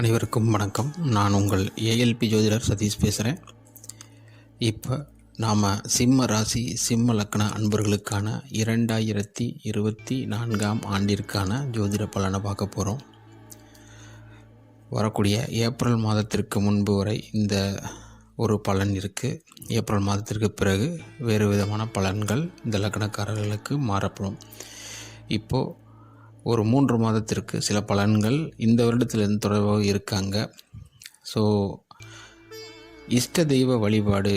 அனைவருக்கும் வணக்கம். நான் உங்கள் ஏஎல்பி ஜோதிடர் சதீஷ் பேசுகிறேன் இப்போ நாம் சிம்ம ராசி சிம்ம லக்ன அன்பர்களுக்கான இரண்டாயிரத்தி இருபத்தி நான்காம் ஆண்டிற்கான ஜோதிட பலனை பார்க்க போகிறோம் வரக்கூடிய ஏப்ரல் மாதத்திற்கு முன்பு வரை இந்த ஒரு பலன் இருக்குது ஏப்ரல் மாதத்திற்கு பிறகு வேறு விதமான பலன்கள் இந்த லக்னக்காரர்களுக்கு மாறப்படும். இப்போது ஒரு மூன்று மாதத்திற்கு சில பலன்கள் இந்த வருடத்திலிருந்து தொடர்பாக இருக்காங்க. ஸோ இஷ்ட தெய்வ வழிபாடு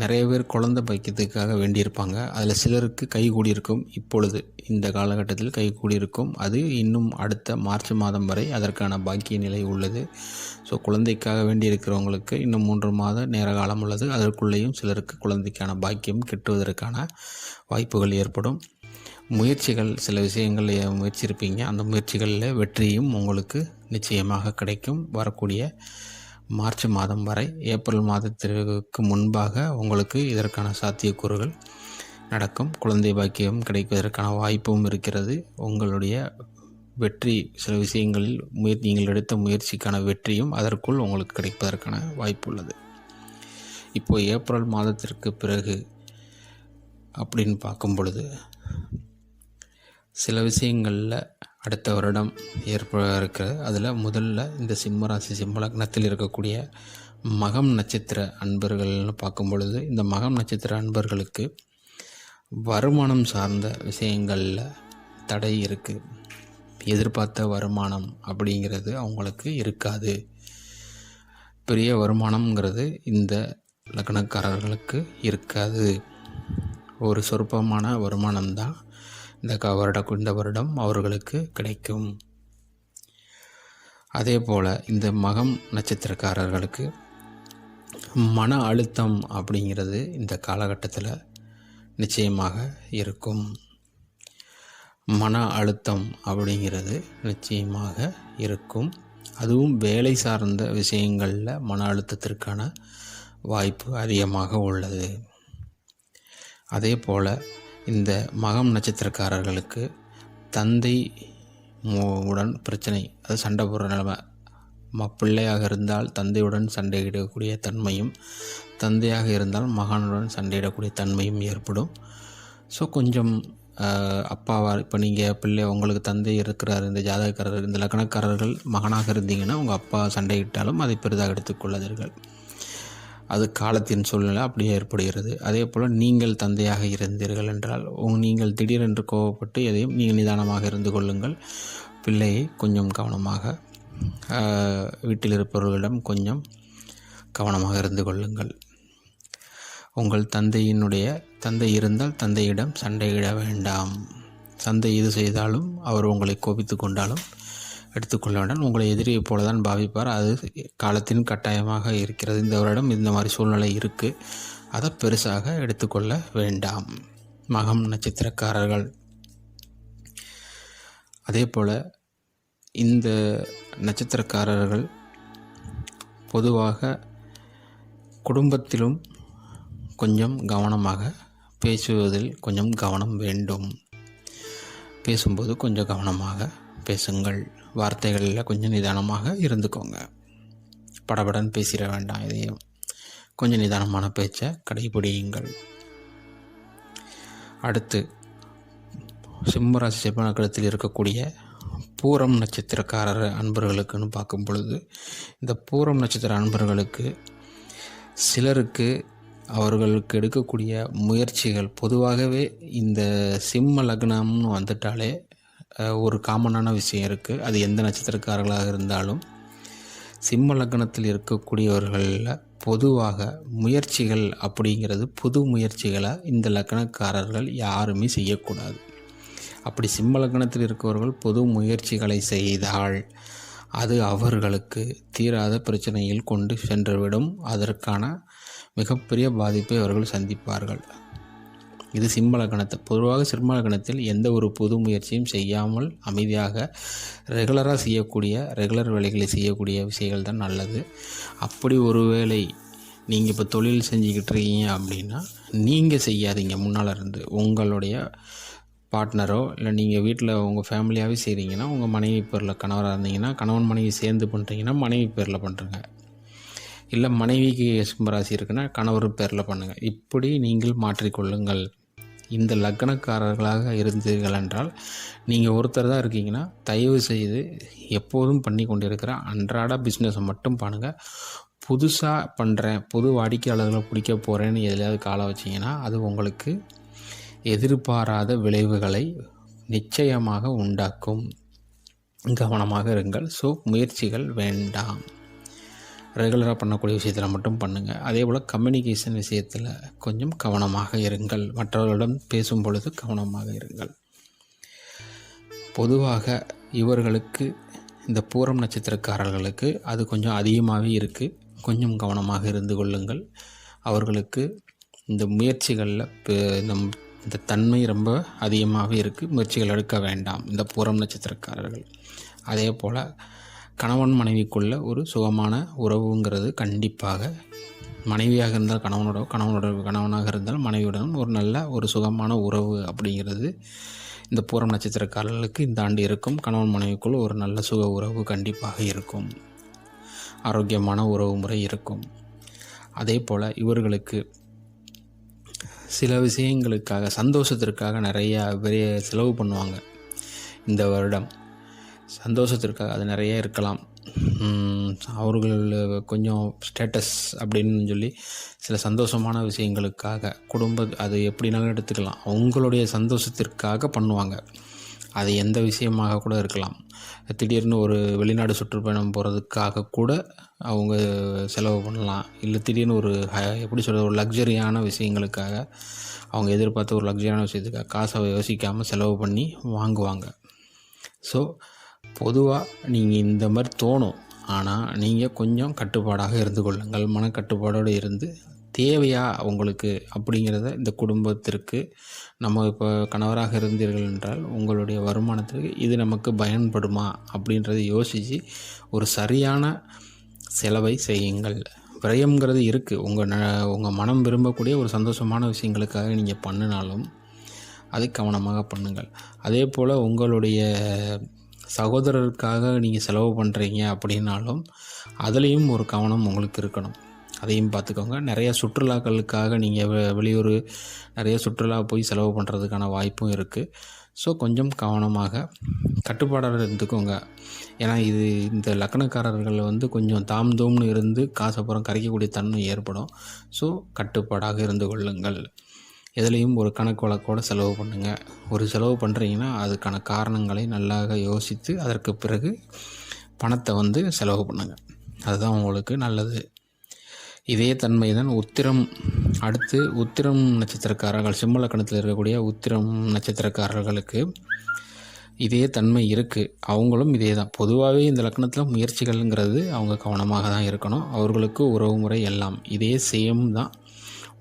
நிறைய பேர் குழந்தை பாக்கியத்துக்காக வேண்டியிருப்பாங்க. அதில் சிலருக்கு கை இருக்கும் இப்பொழுது இந்த காலகட்டத்தில் கை இருக்கும் அது இன்னும் அடுத்த மார்ச் மாதம் வரை அதற்கான பாக்கிய நிலை உள்ளது. ஸோ குழந்தைக்காக வேண்டியிருக்கிறவங்களுக்கு இன்னும் மூன்று மாத நேர காலம் உள்ளது. அதற்குள்ளேயும் சிலருக்கு குழந்தைக்கான பாக்கியம் கிட்டுவதற்கான வாய்ப்புகள் ஏற்படும். முயற்சிகள் சில விஷயங்கள் முயற்சியிருப்பீங்க. அந்த முயற்சிகளில் வெற்றியும் உங்களுக்கு நிச்சயமாக கிடைக்கும். வரக்கூடிய மார்ச் மாதம் வரை ஏப்ரல் மாதத்திற்கு முன்பாக உங்களுக்கு இதற்கான சாத்தியக்கூறுகள் நடக்கும். குழந்தை பாக்கியம் கிடைப்பதற்கான வாய்ப்பும் இருக்கிறது. உங்களுடைய வெற்றி சில விஷயங்களில் முயற் நீங்கள் எடுத்த முயற்சிக்கான வெற்றியும் அதற்குள் உங்களுக்கு கிடைப்பதற்கான வாய்ப்பு உள்ளது இப்போது ஏப்ரல் மாதத்திற்கு பிறகு அப்படின்னு பார்க்கும் பொழுது சில விஷயங்களில் அடுத்த வருடம் ஏற்பட இருக்கிற அதில் முதல்ல இந்த சிம்மராசி சிம்ம லக்னத்தில் இருக்கக்கூடிய மகம் நட்சத்திர அன்பர்கள்னு பார்க்கும் பொழுது இந்த மகம் நட்சத்திர அன்பர்களுக்கு வருமானம் சார்ந்த விஷயங்களில் தடை இருக்குது எதிர்பார்த்த வருமானம் அப்படிங்கிறது அவங்களுக்கு இருக்காது. பெரிய வருமானம்ங்கிறது இந்த லக்னக்காரர்களுக்கு இருக்காது. ஒரு சொற்பமான வருமானம்தான் இந்த க வருட இந்த வருடம் அவர்களுக்கு கிடைக்கும். அதே போல் இந்த மகம் நட்சத்திரக்காரர்களுக்கு மன அழுத்தம் அப்படிங்கிறது இந்த காலகட்டத்தில் நிச்சயமாக இருக்கும். மன அழுத்தம் அப்படிங்கிறது நிச்சயமாக இருக்கும். அதுவும் வேலை சார்ந்த விஷயங்களில் மன அழுத்தத்திற்கான வாய்ப்பு அதிகமாக உள்ளது. அதே போல் இந்த மகம் நட்சத்திரக்காரர்களுக்கு தந்தை உடன் பிரச்சனை அது சண்டை போடுற நிலைமை. ம பிள்ளையாக இருந்தால் தந்தையுடன் சண்டையிடக்கூடிய தன்மையும் தந்தையாக இருந்தால் மகனுடன் சண்டையிடக்கூடிய தன்மையும் ஏற்படும். ஸோ கொஞ்சம் அப்பாவா இப்போ நீங்கள் பிள்ளை உங்களுக்கு தந்தை இருக்கிறார் இந்த ஜாதகக்காரர்கள் இந்த லக்னக்காரர்கள் மகனாக இருந்தீங்கன்னா உங்கள் அப்பா சண்டையிட்டாலும் அதை பெரிதாக எடுத்துக்கொள்ளாதீர்கள். அது காலத்தின் சூழ்நிலை அப்படியே ஏற்படுகிறது. அதே போல் நீங்கள் தந்தையாக இருந்தீர்கள் என்றால் நீங்கள் திடீரென்று கோவப்பட்டு எதையும் நீங்கள் நிதானமாக இருந்து கொள்ளுங்கள். பிள்ளையை கொஞ்சம் கவனமாக வீட்டில் இருப்பவர்களிடம் கொஞ்சம் கவனமாக இருந்து கொள்ளுங்கள். உங்கள் தந்தையினுடைய தந்தை இருந்தால் தந்தையிடம் சண்டையிட வேண்டாம். தந்தை இது செய்தாலும் அவர் உங்களை கோபித்து கொண்டாலும் எடுத்துக்கொள்ள வேண்டாம் உங்களை எதிரியை போல தான் பாவிப்பார். அது காலத்தின் கட்டாயமாக இருக்கிறது. இந்த வருடம் இந்த மாதிரி சூழ்நிலை இருக்குது அதை பெருசாக எடுத்துக்கொள்ள வேண்டாம். மகம் நட்சத்திரக்காரர்கள். அதே போல் இந்த நட்சத்திரக்காரர்கள் பொதுவாக குடும்பத்திலும் கொஞ்சம் கவனமாக பேசுவதில் கொஞ்சம் கவனம் வேண்டும். பேசும்போது கொஞ்சம் கவனமாக பேசுங்கள். வார்த்தைகளில் கொஞ்சம் நிதானமாக இருந்துக்கோங்க. படபடன் பேசிட வேண்டாம். இதையும் கொஞ்சம் நிதானமான பேச்சை கடைபிடியுங்கள். அடுத்து சிம்மராசி சிம்மநகரத்தில் இருக்கக்கூடிய பூரம் நட்சத்திரக்காரர் அன்பர்களுக்குன்னு பார்க்கும் பொழுது இந்த பூரம் நட்சத்திர அன்பர்களுக்கு சிலருக்கு அவர்களுக்கு எடுக்கக்கூடிய முயற்சிகள் பொதுவாகவே இந்த சிம்ம லக்னம்னு வந்துட்டாலே ஒரு காமனான விஷயம் இருக்குது அது எந்த நட்சத்திரக்காரர்களாக இருந்தாலும் சிம்ம லக்னத்தில் இருக்கக்கூடியவர்களில் பொதுவாக முயற்சிகள் அப்படிங்கிறது புது முயற்சிகளை இந்த லக்னக்காரர்கள் யாருமே செய்யக்கூடாது. அப்படி சிம்ம லக்னத்தில் இருக்கவர்கள் புது முயற்சிகளை செய்தால் அது அவர்களுக்கு தீராத பிரச்சனையில் கொண்டு சென்றுவிடும். அதற்கான மிகப்பெரிய பாதிப்பை அவர்கள் சந்திப்பார்கள். இது சிம்மலக்கணத்தை பொதுவாக சிம்மலக்கணத்தில் எந்த ஒரு புது முயற்சியும் செய்யாமல் அமைதியாக ரெகுலராக செய்யக்கூடிய ரெகுலர் வேலைகளை செய்யக்கூடிய விஷயங்கள் தான் நல்லது. அப்படி ஒரு வேலை நீங்கள் இப்போ தொழில் செஞ்சுக்கிட்டு இருக்கீங்க அப்படின்னா நீங்கள் செய்யாதீங்க முன்னால் இருந்து. உங்களுடைய பார்ட்னரோ இல்லை நீங்கள் வீட்டில் உங்கள் ஃபேமிலியாகவே செய்கிறீங்கன்னா உங்கள் மனைவி பேரில் கணவராக இருந்தீங்கன்னா கணவன் மனைவி சேர்ந்து பண்ணுறீங்கன்னா மனைவி பேரில் பண்ணுறங்க இல்லை மனைவிக்கு சிம்மராசி இருக்குன்னா கணவர் பேரில் பண்ணுங்கள் இப்படி நீங்கள் மாற்றிக்கொள்ளுங்கள். இந்த லக்னக்காரர்களாக இருந்தீர்கள் என்றால் நீங்கள் ஒருத்தர் தான் இருக்கீங்கன்னா தயவு செய்து எப்போதும் பண்ணி கொண்டிருக்கிற அன்றாட பிஸ்னஸை மட்டும் பண்ணுங்கள் புதுசாக பண்ணுறேன் புது வாடிக்கையாளர்களை பிடிக்க போகிறேன்னு எதுலையாவது காலை வச்சிங்கன்னா அது உங்களுக்கு எதிர்பாராத விளைவுகளை நிச்சயமாக உண்டாக்கும். கவனமாக இருங்கள். ஸோ முயற்சிகள் வேண்டாம். ரெகுலராக பண்ணக்கூடிய விஷயத்தில் மட்டும் பண்ணுங்கள் அதே போல் கம்யூனிகேஷன் விஷயத்தில் கொஞ்சம் கவனமாக இருங்கள். மற்றவர்களிடம் பேசும் பொழுது கவனமாக இருங்கள். பொதுவாக இவர்களுக்கு இந்த பூரம் நட்சத்திரக்காரர்களுக்கு அது கொஞ்சம் அதிகமாகவே இருக்குது கொஞ்சம் கவனமாக இருந்து கொள்ளுங்கள். அவர்களுக்கு இந்த முயற்சிகளில் நம் இந்த தன்மை ரொம்ப அதிகமாகவே இருக்குது முயற்சிகள் எடுக்க வேண்டாம். இந்த பூரம் நட்சத்திரக்காரர்கள். அதே போல் கணவன் மனைவிக்குள்ள ஒரு சுகமான உறவுங்கிறது கண்டிப்பாக. மனைவியாக இருந்தால் கணவனோட கணவனோட கணவனாக இருந்தால் மனைவியுடன் ஒரு நல்ல ஒரு சுகமான உறவு அப்படிங்கிறது இந்த பூரம் நட்சத்திரக்காரர்களுக்கு இந்த ஆண்டு இருக்கும். கணவன் மனைவிக்குள் ஒரு நல்ல சுக உறவு கண்டிப்பாக இருக்கும். ஆரோக்கியமான உறவு முறை இருக்கும். அதே போல் இவர்களுக்கு சில விஷயங்களுக்காக சந்தோஷத்திற்காக நிறையா பெரிய செலவு பண்ணுவாங்க. இந்த வருடம் சந்தோஷத்திற்காக அது நிறைய இருக்கலாம். அவர்கள் கொஞ்சம் ஸ்டேட்டஸ் அப்படின்னு சொல்லி சில சந்தோஷமான விஷயங்களுக்காக குடும்ப அது எப்படினாலும் எடுத்துக்கலாம். அவங்களுடைய சந்தோஷத்திற்காக பண்ணுவாங்க. அது எந்த விஷயமாக கூட இருக்கலாம். திடீர்னு ஒரு வெளிநாடு சுற்றுப்பயணம் போகிறதுக்காக கூட அவங்க செலவு பண்ணலாம். இல்லை திடீர்னு ஒரு எப்படி சொல்கிறது ஒரு லக்ஸரியான விஷயங்களுக்காக அவங்க எதிர்பார்த்த ஒரு லக்ஸரியான விஷயத்துக்காக காசை யோசிக்காமல் செலவு பண்ணி வாங்குவாங்க. ஸோ பொதுவாக நீங்கள் இந்த மாதிரி தோணும். ஆனால் நீங்கள் கொஞ்சம் கட்டுப்பாடாக இருந்து கொள்ளுங்கள். மனக்கட்டுப்பாடோடு இருந்து தேவையா உங்களுக்கு அப்படிங்கிறத இந்த குடும்பத்திற்கு நம்ம இப்போ கணவராக இருந்தீர்கள் என்றால் உங்களுடைய வருமானத்திற்கு இது நமக்கு பயன்படுமா அப்படின்றத யோசித்து ஒரு சரியான செலவை செய்யுங்கள். விரயம்ங்கிறது இருக்குது உங்கள் ந உங்கள் மனம் விரும்பக்கூடிய ஒரு சந்தோஷமான விஷயங்களுக்காக நீங்கள் பண்ணினாலும் அது கவனமாக பண்ணுங்கள். அதே போல் உங்களுடைய சகோதரருக்காக நீங்கள் செலவு பண்ணுறீங்க அப்படின்னாலும் அதுலேயும் ஒரு கவனம் உங்களுக்கு இருக்கணும். அதையும் பார்த்துக்கோங்க. நிறைய சுற்றுலாக்களுக்காக நீங்கள் வெளியூர் நிறைய சுற்றுலா போய் செலவு பண்ணுறதுக்கான வாய்ப்பும் இருக்குது ஸோ கொஞ்சம் கவனமாக கட்டுப்பாடாக இருந்துக்கோங்க. ஏன்னா இது இந்த லக்கணக்காரர்கள் வந்து கொஞ்சம் தாம் தூம்னு இருந்து காசப்புறம் கரைக்கக்கூடிய தன்மை ஏற்படும். ஸோ கட்டுப்பாடாக இருந்து கொள்ளுங்கள். எதுலேயும் ஒரு கணக்கு வழக்கோடு செலவு பண்ணுங்கள் ஒரு செலவு பண்ணுறீங்கன்னா அதுக்கான காரணங்களை நல்லாக யோசித்து அதற்கு பிறகு பணத்தை வந்து செலவு பண்ணுங்கள் அதுதான் உங்களுக்கு நல்லது. இதே தன்மை தான் உத்திரம். அடுத்து உத்திரம் நட்சத்திரக்காரர்கள் சிம்மலக்கணத்தில் இருக்கக்கூடிய உத்திரம் நட்சத்திரக்காரர்களுக்கு இதே தன்மை இருக்குது அவங்களும் இதே தான் பொதுவாகவே இந்த லக்கணத்தில் முயற்சிகள்ங்கிறது அவங்க கவனமாக தான் இருக்கணும். அவர்களுக்கு உறவு முறை எல்லாம் இதே சேம் தான்.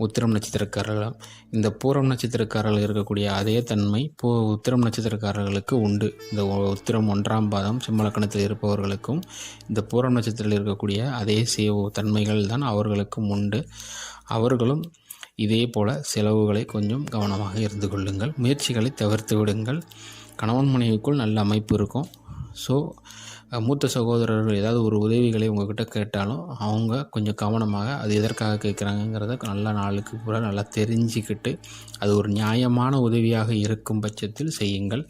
உத்திரம் நட்சத்திரக்காரர்கள் இந்த பூரம் நட்சத்திரக்காரர்கள் இருக்கக்கூடிய அதே தன்மை பூ உத்திரம் நட்சத்திரக்காரர்களுக்கு உண்டு. இந்த உத்திரம் ஒன்றாம் பாதம் சிம்மலக்கணத்தில் இருப்பவர்களுக்கும் இந்த பூரம் நட்சத்திரத்தில் இருக்கக்கூடிய அதே சேவ தன்மைகள் தான் அவர்களுக்கும் உண்டு. அவர்களும் இதே போல் செலவுகளை கொஞ்சம் கவனமாக இருந்து கொள்ளுங்கள். முயற்சிகளை தவிர்த்து விடுங்கள். கணவன் மனைவிக்குள் நல்ல அமைப்பு இருக்கும். ஸோ மூத்த சகோதரர்கள் ஏதாவது ஒரு உதவிகளை உங்கள்கிட்ட கேட்டாலும் அவங்க கொஞ்சம் கவனமாக அது எதற்காக கேட்குறாங்கங்கிறத நல்லா நாளுக்கு பூரா நல்லா தெரிஞ்சுக்கிட்டு அது ஒரு நியாயமான உதவியாக இருக்கும் பட்சத்தில் செய்யுங்கள்.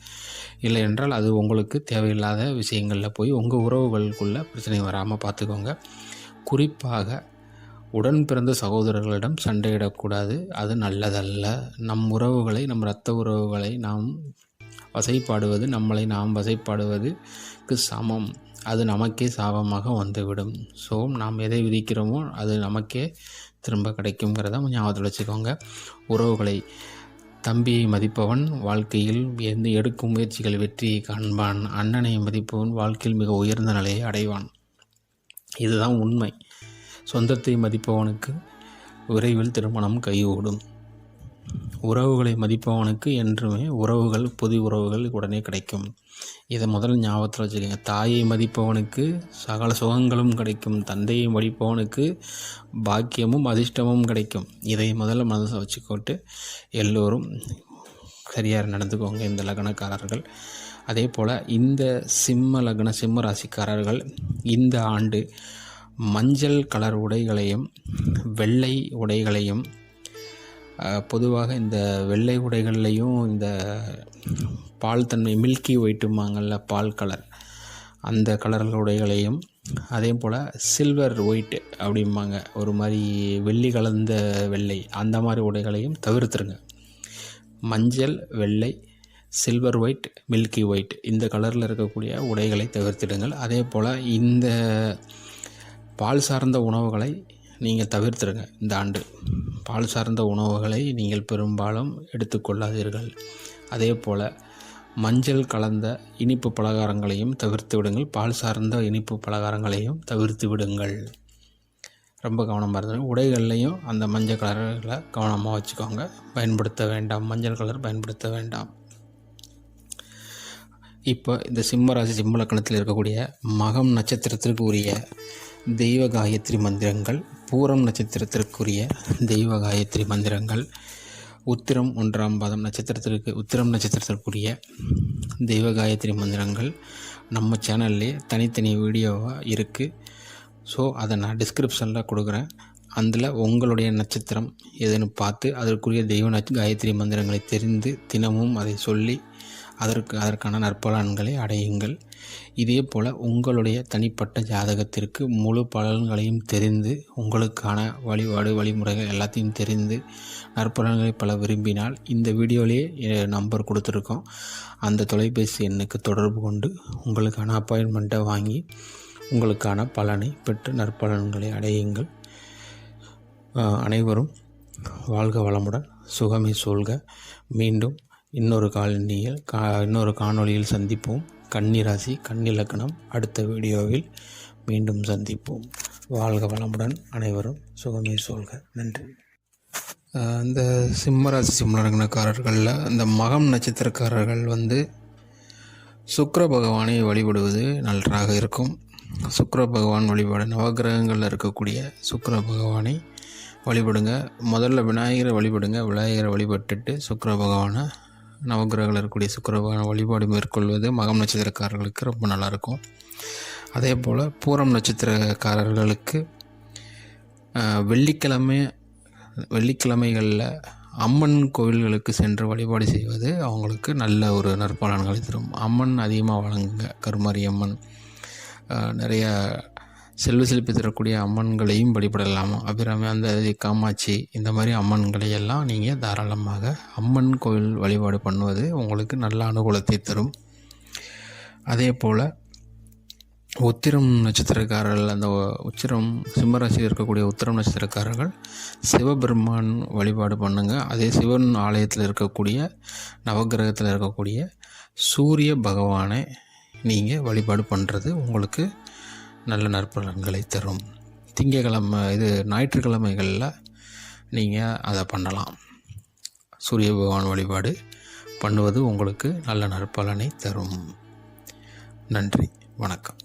இல்லை என்றால் அது உங்களுக்கு தேவையில்லாத விஷயங்களில் போய் உங்கள் உறவுகளுக்குள்ளே பிரச்சனை வராமல் பார்த்துக்கோங்க. குறிப்பாக உடன் பிறந்த சகோதரர்களிடம் சண்டையிடக்கூடாது. அது நல்லதல்ல. நம் உறவுகளை நம் இரத்த உறவுகளை நாம் வசைப்பாடுவது நம்மளை நாம் வசைப்பாடுவதுக்கு சமம். அது நமக்கே சாபமாக வந்துவிடும். ஸோ நாம் எதை விதிக்கிறோமோ அது நமக்கே திரும்ப கிடைக்குங்கிறத ஞாபகத்தில் வச்சுக்கோங்க. உறவுகளை தம்பியை மதிப்பவன் வாழ்க்கையில் எந்த எடுக்கும் முயற்சிகள் வெற்றியை காண்பான். அண்ணனை மதிப்பவன் வாழ்க்கையில் மிக உயர்ந்த நிலையை அடைவான். இதுதான் உண்மை. சொந்தத்தை மதிப்பவனுக்கு விரைவில் திருமணம் கைகூடும். உறவுகளை மதிப்பவனுக்கு என்றுமே உறவுகள் புது உறவுகள் உடனே கிடைக்கும். இதை முதல் ஞாபகத்தில் வச்சுக்கோங்க. தாயை மதிப்பவனுக்கு சகல சுகங்களும் கிடைக்கும். தந்தையை மதிப்பவனுக்கு பாக்கியமும் அதிர்ஷ்டமும் கிடைக்கும். இதை முதல்ல மனசில் வச்சுக்கோட்டு எல்லோரும் சரியாக நடந்துக்கோங்க இந்த லக்னக்காரர்கள். அதே போல் இந்த சிம்ம லக்ன சிம்ம ராசிக்காரர்கள் இந்த ஆண்டு மஞ்சள் கலர் உடைகளையும் வெள்ளை உடைகளையும் பொதுவாக இந்த வெள்ளை உடைகள்லையும் இந்த பால் தன்மை மில்கி ஒயிட்டுமாங்கள்ல பால் கலர் அந்த கலர் உடைகளையும் அதே போல் சில்வர் ஒயிட் அப்படிம்பாங்க. ஒரு மாதிரி வெள்ளி கலந்த வெள்ளை அந்த மாதிரி உடைகளையும் தவிர்த்துருங்க. மஞ்சள் வெள்ளை சில்வர் ஒயிட் மில்கி ஒயிட் இந்த கலரில் இருக்கக்கூடிய உடைகளை தவிர்த்திடுங்கள். அதே போல் இந்த பால் சார்ந்த உணவுகளை நீங்கள் தவிர்த்துடுங்க இந்த ஆண்டு. பால் சார்ந்த உணவுகளை நீங்கள் பெரும்பாலும் எடுத்துக்கொள்ளாதீர்கள் அதே போல் மஞ்சள் கலந்த இனிப்பு பலகாரங்களையும் தவிர்த்து விடுங்கள். பால் சார்ந்த இனிப்பு பலகாரங்களையும் தவிர்த்து விடுங்கள். ரொம்ப கவனமாக இருந்தது உடைகள்லையும் அந்த மஞ்சள் கலரில் கவனமாக வச்சுக்கோங்க. பயன்படுத்த வேண்டாம். மஞ்சள் கலர் பயன்படுத்த வேண்டாம். இப்போ இந்த சிம்மராசி சிம்மலக்கணத்தில் இருக்கக்கூடிய மகம் நட்சத்திரத்திற்கு உரிய தெய்வ காயத்ரி மந்திரங்கள் பூரம் நட்சத்திரத்திற்குரிய தெய்வ காயத்ரி மந்திரங்கள். உத்திரம் ஒன்றாம் பாதம் நட்சத்திரத்திற்கு உத்திரம் நட்சத்திரத்திற்குரிய தெய்வ காயத்ரி மந்திரங்கள் நம்ம சேனல்லே தனித்தனி வீடியோவாக இருக்குது ஸோ அதை நான் டிஸ்கிரிப்ஷனில் கொடுக்குறேன். அதில் உங்களுடைய நட்சத்திரம் எதுன்னு பார்த்து அதற்குரிய தெய்வ காயத்ரி மந்திரங்களை தெரிந்து தினமும் அதை சொல்லி அதற்கு அதற்கான நற்பலன்களை அடையுங்கள். இதே போல் உங்களுடைய தனிப்பட்ட ஜாதகத்திற்கு முழு பலன்களையும் தெரிந்து உங்களுக்கான வழிபாடு வழிமுறைகள் எல்லாத்தையும் தெரிந்து நற்பலன்களை பல விரும்பினால் இந்த வீடியோலேயே நம்பர் கொடுத்துருக்கோம். அந்த தொலைபேசி எண்ணுக்கு தொடர்பு கொண்டு உங்களுக்கான அப்பாயின்மெண்ட்டை வாங்கி உங்களுக்கான பலனை பெற்று நற்பலன்களை அடையுங்கள். அனைவரும் வாழ்க வளமுடன் சுகமே சூழ்க. மீண்டும் இன்னொரு காலனியில் கா இன்னொரு காணொளியில் சந்திப்போம். கன்னிராசி கன்னிலக்கணம். அடுத்த வீடியோவில் மீண்டும் சந்திப்போம். வாழ்க வளமுடன் அனைவரும் சுகமே சொல்க. நன்றி. இந்த சிம்மராசி சிம்மலக்கணக்காரர்களில் இந்த மகம் நட்சத்திரக்காரர்கள் வந்து சுக்கர பகவானை வழிபடுவது நன்றாக இருக்கும். சுக்கர பகவான் வழிபாடு நவகிரகங்களில் இருக்கக்கூடிய சுக்கர பகவானை வழிபடுங்க. முதல்ல விநாயகரை வழிபடுங்க. விநாயகரை வழிபட்டுட்டு சுக்கர பகவானை நவகிரகங்கள் இருக்கக்கூடிய சுக்கிர வழிபாடு மேற்கொள்வது மகம் நட்சத்திரக்காரர்களுக்கு ரொம்ப நல்லாயிருக்கும். அதே போல் பூரம் நட்சத்திரக்காரர்களுக்கு வெள்ளிக்கிழமை வெள்ளிக்கிழமைகளில் அம்மன் கோவில்களுக்கு சென்று வழிபாடு செய்வது அவங்களுக்கு நல்ல ஒரு நற்பலன்களை தரும். அம்மன் அதிகமாக வழங்குங்க. கருமாரி அம்மன் நிறைய செல்வ செழிப்பு தரக்கூடிய அம்மன்களையும் வழிபடலாம்? அபிராமி அந்த காமாட்சி இந்த மாதிரி அம்மன்களை எல்லாம் நீங்கள் தாராளமாக அம்மன் கோவில் வழிபாடு பண்ணுவது உங்களுக்கு நல்ல அனுகூலத்தை தரும். அதே போல் உத்திரம் நட்சத்திரக்காரர்கள் அந்த உச்சிரம் சிம்மராசியில் இருக்கக்கூடிய உத்திரம் நட்சத்திரக்காரர்கள் சிவபெருமான் வழிபாடு பண்ணுங்கள் அதே சிவன் ஆலயத்தில் இருக்கக்கூடிய நவக்கிரகத்தில் இருக்கக்கூடிய சூரிய பகவானை நீங்கள் வழிபாடு பண்ணுறது உங்களுக்கு நல்ல நற்பலன்களை தரும். திங்கக்கிழமை இது ஞாயிற்றுக்கிழமைகளில் நீங்கள் அதை பண்ணலாம். சூரிய பகவான் வழிபாடு பண்ணுவது உங்களுக்கு நல்ல நற்பலனை தரும். நன்றி வணக்கம்.